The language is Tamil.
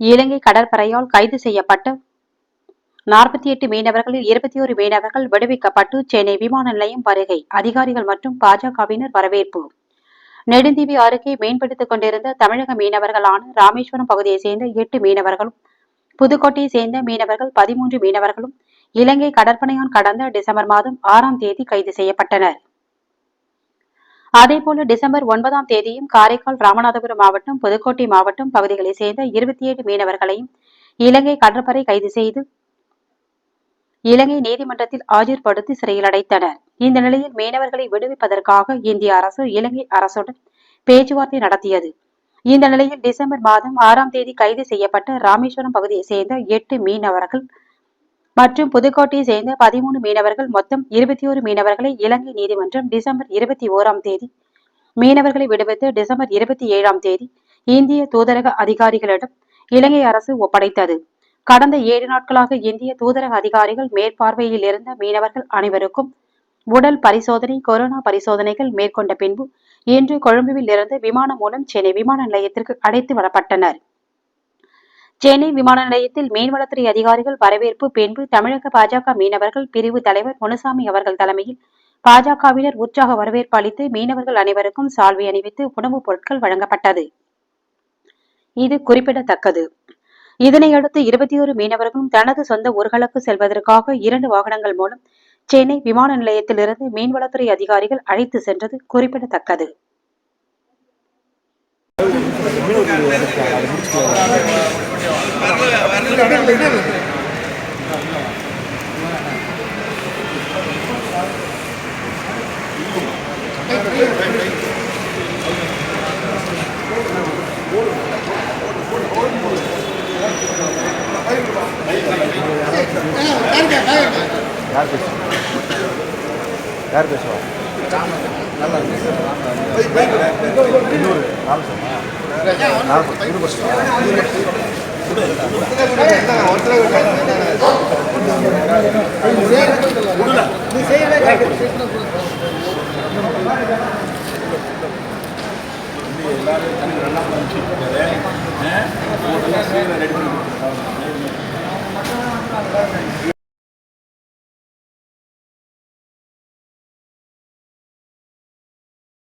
இலங்கை கடற்படையால் கைது செய்யப்பட்டு நாற்பத்தி எட்டு மீனவர்களில் இருபத்தி ஒரு மீனவர்கள் விடுவிக்கப்பட்டு சென்னை விமான நிலையம் வருகை. அதிகாரிகள் மற்றும் பாஜகவினர் வரவேற்பு. நெடுந்தீவி அருகே மீன்பிடித்துக் கொண்டிருந்த தமிழக மீனவர்களான ராமேஸ்வரம் பகுதியைச் சேர்ந்த எட்டு மீனவர்களும் புதுக்கோட்டையைச் சேர்ந்த மீனவர்கள் பதிமூன்று மீனவர்களும் இலங்கை கடற்படையான் கடந்த டிசம்பர் மாதம் ஆறாம் தேதி கைது செய்யப்பட்டனர். அதேபோல டிசம்பர் ஒன்பதாம் தேதியும் காரைக்கால் ராமநாதபுரம் மாவட்டம் புதுக்கோட்டை மாவட்டம் பகுதிகளைச் சேர்ந்த இருபத்தி ஏழு மீனவர்களையும் இலங்கை கடற்படை கைது செய்து இலங்கை நீதிமன்றத்தில் ஆஜர்படுத்தி சிறையில் அடைத்தனர். இந்த நிலையில் மீனவர்களை விடுவிப்பதற்காக இந்திய அரசு இலங்கை அரசுடன் பேச்சுவார்த்தை நடத்தியது. இந்த நிலையில் டிசம்பர் மாதம் ஆறாம் தேதி கைது செய்யப்பட்ட ராமேஸ்வரம் பகுதியைச் சேர்ந்த எட்டு மீனவர்கள் மற்றும் புதுக்கோட்டையை சேர்ந்த பதிமூணு மீனவர்கள் மொத்தம் இருபத்தி ஒரு மீனவர்களை இலங்கை நீதிமன்றம் டிசம்பர் இருபத்தி ஓராம் தேதி மீனவர்களை விடுவித்து டிசம்பர் இருபத்தி ஏழாம் தேதி இந்திய தூதரக அதிகாரிகளிடம் இலங்கை அரசு ஒப்படைத்தது. கடந்த ஏழு நாட்களாக இந்திய தூதரக அதிகாரிகள் மேற்பார்வையில் இருந்த மீனவர்கள் அனைவருக்கும் உடல் பரிசோதனை கொரோனா பரிசோதனைகள் மேற்கொண்ட பின்பு இன்று கொழும்புவில் இருந்து விமானம் மூலம் சென்னை விமான நிலையத்திற்கு அழைத்து வரப்பட்டனர். சென்னை விமான நிலையத்தில் மீன்வளத்துறை அதிகாரிகள் வரவேற்பு பின்பு தமிழக பாஜக மீனவர்கள் பிரிவு தலைவர் முனுசாமி அவர்கள் தலைமையில் பாஜகவினர் உற்சாக வரவேற்பு அளித்து மீனவர்கள் அனைவருக்கும் சால்வை அணிவித்து உணவுப் பொருட்கள் வழங்கப்பட்டது. இது குறிப்பிடத்தக்கது. இதனையடுத்து இருபத்தி ஒரு மீனவர்களும் தனது சொந்த ஊர்களுக்கு செல்வதற்காக இரண்டு வாகனங்கள் மூலம் சென்னை விமான நிலையத்திலிருந்து மீன்வளத்துறை அதிகாரிகள் அழைத்து சென்றது குறிப்பிடத்தக்கது. யார் பேசுவா? யார் பேசுவா நல்லா இருக்கு இன்னொரு ராமசாமி நாகப்பட்டினம் யூனிவர்சிட்டி எல்லாரும்